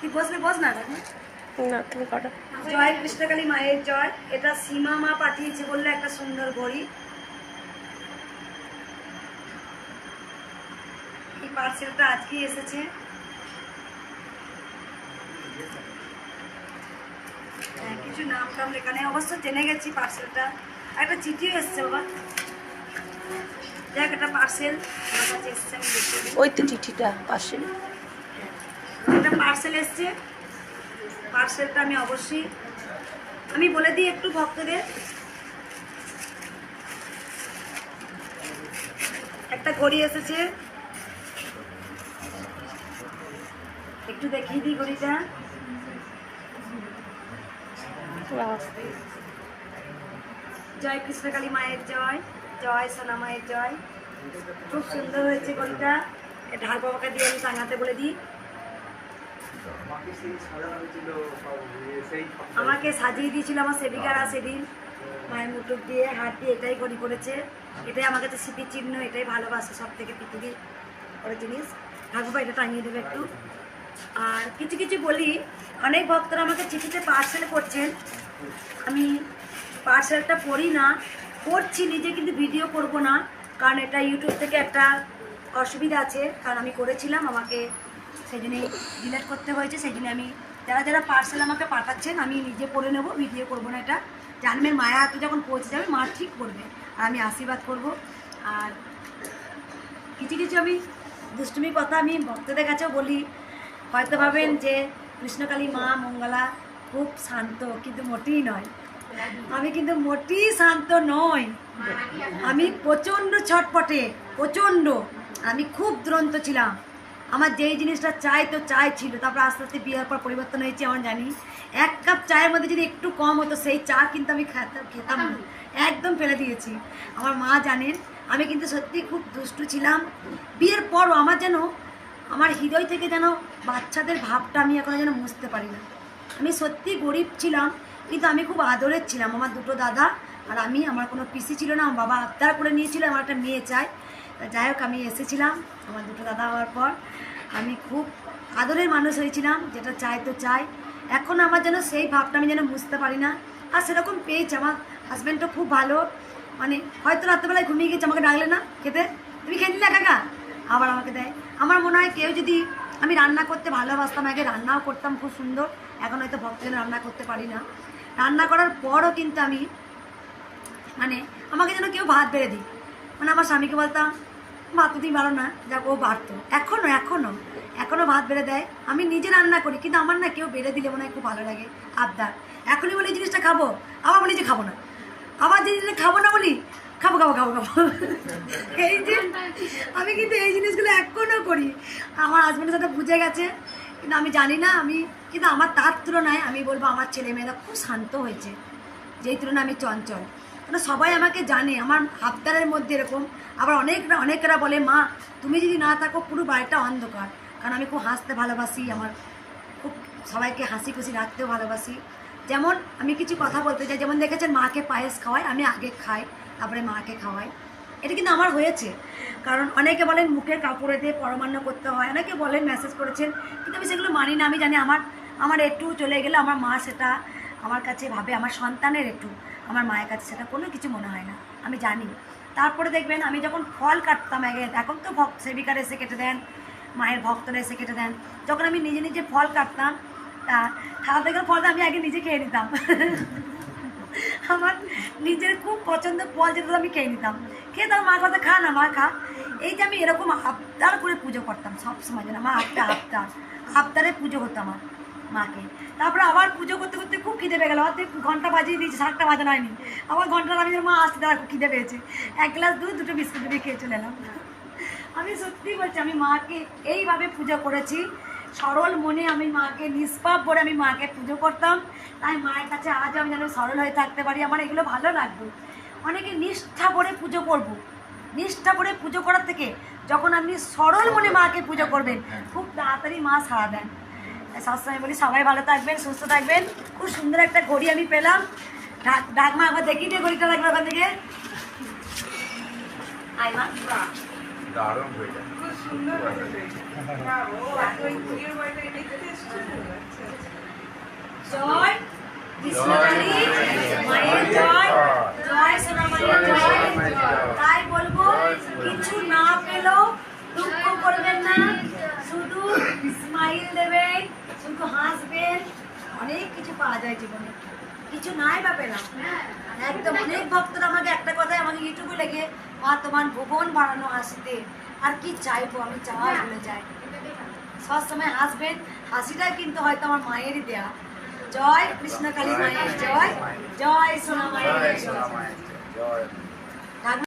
তুই বসলে বস না দেখো না তুমি করো। জয় কৃষ্ণকালী মায়ের জয়। এটা সীমা মা পাঠিয়েছে বললে একটা সুন্দর ঘড়ি এই পার্সেলটা আজকে এসেছে। হ্যাঁ, কিছু নাম টাম লেখা নেই। অবশ্য জেনে গেছি পার্সেলটা একটা চিঠিও এসছে বাবা। দেখ একটা পার্সেল আমার কাছে এসছে আমি ওই তো চিঠিটা পাশে। একটা পার্সেল এসছে। পার্সেলটা আমি অবশ্যই, আমি বলে দিই একটু ভক্তদের। একটা ঘড়ি এসেছে। একটু দেখিয়ে দিই ঘড়িটা। জয় কৃষ্ণকালী মায়ের জয় জয় সোনা মায়ের জয়। খুব সুন্দর হয়েছে ঘড়িটা। ঢাল বাবাকে দিয়ে আমি টাঙাতে বলে দিই। আমাকে সাজিয়ে দিয়েছিল আমার সেবিকারা সেদিন। মায়ের মুটুক দিয়ে হাত দিয়ে এটাই ঘড়ি করেছে। এটাই আমার কাছে স্মৃতির চিহ্ন এটাই ভালোবাসে সব থেকে পৃথিবীর বড় জিনিস। ঠাকুরবা এটা টাঙিয়ে দেবে একটু। আর কিছু কিছু বলি অনেক ভক্তরা আমাকে চিঠিতে পার্সেল করছেন। আমি পার্সেলটা পড়ি না পড়ছি নিজে কিন্তু ভিডিও করব না। কারণ এটা ইউটিউব থেকে একটা অসুবিধা আছে। কারণ আমি করেছিলাম আমাকে সেই জন্যে ডিলেট করতে হয়েছে সেই জন্য আমি, যারা যারা পার্সেল আমাকে পাঠাচ্ছেন, আমি নিজে পড়ে নেব ভিডিও করব না এটা। জানবেন মায়া হাতে যখন পৌঁছে যাবে, মা ঠিক করবে, আর আমি আশীর্বাদ করব। আর কিছু কিছু আমি দুষ্টুমি কথা আমি ভক্তদের কাছেও বলি। হয়তো ভাবেন যে, কৃষ্ণকালী মা মঙ্গলা খুব শান্ত, কিন্তু মোটেই নয়। আমি কিন্তু মোটেই শান্ত নই। আমি প্রচণ্ড ছটপটে, প্রচণ্ড। আমি খুব দুরন্ত ছিলাম। আমার যেই জিনিসটা চাই তো চাই ছিল, তারপর আস্তে আস্তে বিয়ের পর পরিবর্তন হয়েছে, আমার জানি। এক কাপ চায়ের মধ্যে যদি একটু কম হতো, সেই চা কিন্তু আমি খেতাম খেতাম না। একদম ফেলে দিয়েছি। আমার মা জানেন, আমি কিন্তু সত্যি খুব দুষ্টু ছিলাম। বিয়ের পরও আমার যেন, আমার হৃদয় থেকে যেন বাচ্চাদের ভাবটা আমি এখনও যেন বুঝতে পারি না। আমি সত্যি গরিব ছিলাম, কিন্তু আমি খুব আদরের ছিলাম। আমার দুটো দাদা আর আমি, আমার কোনো পিসি ছিল না, আমার বাবা আবদার করে নিয়েছিল, আমার একটা মেয়ে তা যাই হোক, আমি এসেছিলাম আমার দুটো দাদা হওয়ার পর। আমি খুব আদরের মানুষ হয়েছিলাম, যেটা চাই তো চাই। এখন আমার যেন সেই ভাবটা আমি যেন বুঝতে পারি না। আর সেরকম পেয়েছি, আমার হাজব্যান্ডও খুব ভালো। মানে হয়তো রাত্রেবেলায় ঘুমিয়ে গেছে আমাকে ডাকলে না খেতে? তুমি খেয়ে নিলে কাকা আবার আমাকে দেয়। আমার মনে হয় কেউ যদি আমি রান্না করতে ভালোবাসতাম, আগে রান্নাও করতাম, খুব সুন্দর। এখন হয়তো ভক্তজন রান্না করতে পারি না। রান্না করার পরও কিন্তু আমি মানে আমাকে যেন কেউ ভাত বেড়ে দিই মানে আমার স্বামীকে বলতাম ভাত তো তুমি পারো না। যাক, ও বাড়তো। এখনও এখনও এখনও ভাত বেড়ে দেয়। আমি নিজে রান্না করি, কিন্তু আমার না কেউ বেড়ে দিলে মনে হয় খুব ভালো লাগে। আবদার। এখনই বলি জিনিসটা খাব। আবার বলি যে খাব না। আবার জিনিসটা খাব না বলি, খাব খাব খাব খাব। এই যে আমি কিন্তু এই জিনিসগুলো এখনও করি। আমার হাজব্যান্ডের সাথে বুঝে গেছে। কিন্তু আমি জানি না, আমি কিন্তু আমার তার তুলনায় আমি বলব আমার ছেলেমেয়েরা খুব শান্ত হয়েছে। যেই তুলনায় আমি চঞ্চল। মানে সবাই আমাকে জানে, আমার আবদারের মধ্যে এরকম। আবার অনেকরা, অনেকেরা বলে, মা, তুমি যদি না থাকো, পুরো বাড়িটা অন্ধকার। কারণ আমি খুব হাসতে ভালোবাসি, আমার খুব সবাইকে হাসি খুশি রাখতেও ভালোবাসি। যেমন আমি কিছু কথা বলতে চাই, যেমন দেখেছেন, মাকে পায়েস খাওয়াই, আমি আগে খাই, তারপরে মাকে খাওয়াই। এটা কিন্তু আমার হয়েছে। কারণ অনেকে বলেন, মুখের কাপড়ে দিয়ে পরমান্ন করতে হয়। অনেকে বলেন মেসেজ করেছেন, কিন্তু আমি সেগুলো মানি না। আমি জানি আমার আমার একটু চলে গেলে আমার মা সেটা আমার কাছে ভাবে, আমার সন্তানের একটু। আমার মায়ের কাছে সেটা কোনো কিছু মনে হয় না, আমি জানি। তারপরে দেখবেন আমি যখন ফল কাটতাম আগে, এখন তো ভক্ত সেবিকার এসে কেটে দেন, মায়ের ভক্তরা এসে কেটে দেন। যখন আমি নিজে নিজে ফল কাটতাম, তা খাওয়া থেকে ফলটা আমি আগে নিজে খেয়ে নিতাম। আমার নিজের খুব পছন্দ ফল যেটা আমি খেয়ে নিতাম। খেয়ে তার মার কথা খা না মা, খা। এই যে আমি এরকম আবদার করে পুজো করতাম সব সময় যেন আমার আবদার আবদার, আবদারে পুজো হতো আমার। মাকে। তারপরে আবার পুজো করতে করতে খুব খিদে পেয়ে গেলো। হয়তো ঘণ্টা বাজিয়ে দিয়েছি সাতটা বাজানো হয়নি। আবার ঘণ্টা আমি মা আসতে তারা খুব খিদে পেয়েছে। এক গ্লাস দুধ দুটো বিস্কুট দিয়ে খেয়ে চলে এলাম। আমি সত্যি বলছি আমি মাকে এইভাবে পুজো করেছি। সরল মনে আমি মাকে নিষ্পাপ বলে আমি মাকে পুজো করতাম। তাই মায়ের কাছে আজ আমি যেন সরল হয়ে থাকতে পারি। আমার এগুলো ভালো লাগবে। অনেকে নিষ্ঠা করে পুজো করব। নিষ্ঠা করে পুজো করার থেকে যখন আপনি সরল মনে মাকে পুজো করবেন খুব তাড়াতাড়ি মা সারা দেন। সবসময় বলি সবাই ভালো থাকবেন সুস্থ থাকবেন। খুব সুন্দর একটা ঘড়ি আমি পেলাম। ডাকমা আবার দেখি দিয়ে ঘড়িটা লাগবে ওখান থেকে। তাই বলব কিছু না পেলেও দুঃখ করবেন না। শুধু স্মাইল দেবেন। শুধু হাসবেন, অনেক কিছু পাওয়া যায় জীবনে। কিছু নাই বা পেলাম একদম অনেক ভক্তরা আমাকে একটা কথাই আমাকে ইউটিউবে লেগে মা, তোমার ভুবন বাড়ানো হাসিতে আর কি চাইব? আমি চাওয়া ভুলে যাই। সবসময় হাসবেন। হাসিটা কিন্তু হয়তো আমার মায়েরই দেয়া। জয় কৃষ্ণকালী মায়ের জয়। জয় সোনা মায়ের জয়। জয় সোনা মায়ের জয়। জয়।